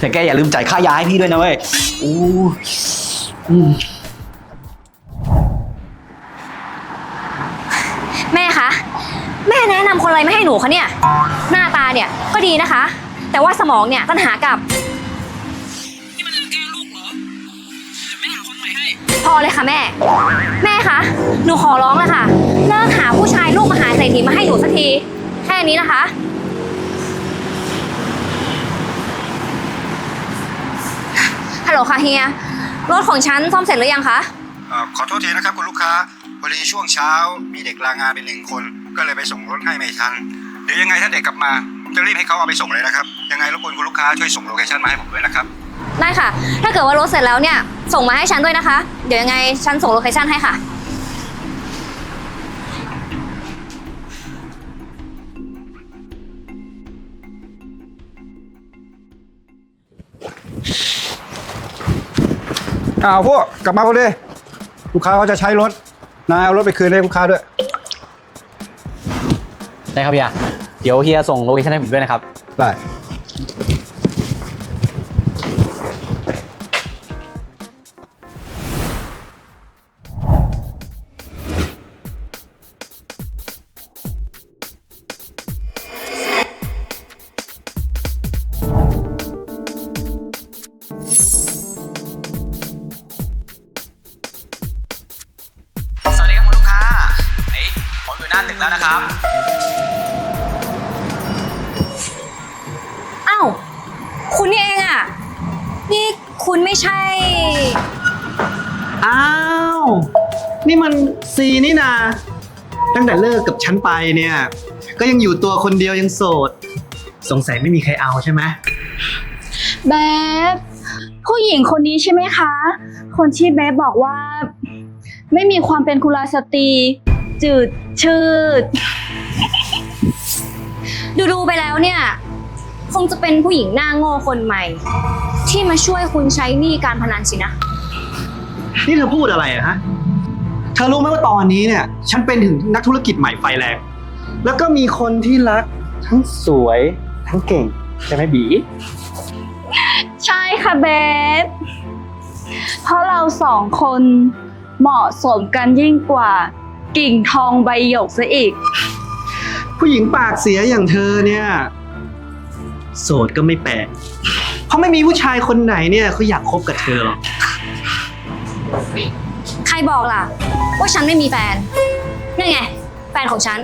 แต่แกอย่าลืมจ่ายค่ายาให้พี่ด้วยนะเว้ยอู้อืมแม่คะ แม่แนะนำคนอะไรไม่ให้หนูคะเนี่ย หน้าตาเนี่ยก็ดีนะคะ แต่ว่าสมองเนี่ยปัญหากับ นี่มันเรื่องแก้ลูกเหรอเดี๋ยวแม่หาคนใหม่ให้ พอเลยค่ะแม่ แม่คะ หนูขอร้องแล้วค่ะ เลิกหาผู้ชายลูกมหาเศรษฐีมาให้หนูสักที แค่นี้นะคะ ลโหลค่ะเฮีย รถของฉันซ่อมเสร็จหรือยังคะ เอ่อขอโทษทีนะครับคุณลูกค้าพอดีช่วงเช้ามีเด็กลางานไปหนึ่งคน ก็เลยไปส่งรถให้ไม่ทัน เดี๋ยวยังไงถ้าเด็กกลับมาผมจะรีบให้เขาเอาไปส่งเลยนะครับ ยังไงรบกวนคุณลูกค้าช่วยส่งโลเคชั่นมาให้ผมด้วยนะครับ ได้ค่ะ ถ้าเกิดว่ารถเสร็จแล้วเนี่ย ส่งมาให้ฉันด้วยนะคะ เดี๋ยวยังไงฉันส่งโลเคชั่นให้ค่ะ อ้าวพวกกลับมาพอดีลูกค้าเขาจะใช้รถนายเอารถไปคืนให้ลูกค้าด้วย ได้ครับเฮีย เดี๋ยวเฮียส่งโลเคชั่นให้ผมด้วยนะครับ ได้ น้าตึกแล้วนะครับ อ้าว คุณนี่เองอะนี่คุณไม่ใช่ อ้าว นี่มันซีนี่นา ตั้งแต่เลิกกับฉันไปเนี่ย ก็ยังอยู่ตัวคนเดียวยังโสด สงสัยไม่มีใครเอาใช่ไหมเบบผู้หญิงคนนี้ใช่ไหมคะ คนที่เบบบอกว่า ไม่มีความเป็นกุลสตรี จืดชืด ดูดูๆไปแล้วเนี่ย คงจะเป็นผู้หญิงหน้าโง่คนใหม่ ที่มาช่วยคุณใช้หนี้การพนันสินะ นี่เธอพูดอะไรอะฮะ เธอรู้ไหมว่าตอนนี้เนี่ย ฉันเป็นถึงนักธุรกิจใหม่ไฟแรง แล้วก็มีคนที่รักทั้งสวยทั้งเก่งใช่ไหมบี ใช่ค่ะเบบเพราะเราสองคนเหมาะสมกันยิ่งกว่า กิ่งทองใบหยกซะอีก ผู้หญิงปากเสียอย่างเธอเนี่ย โสดก็ไม่แปลกเพราะไม่มีผู้ชายคนไหนเนี่ยเขาอยากคบกับเธอหรอกใครบอกล่ะ ว่าฉันไม่มีแฟนนั่ไง แฟนของฉัน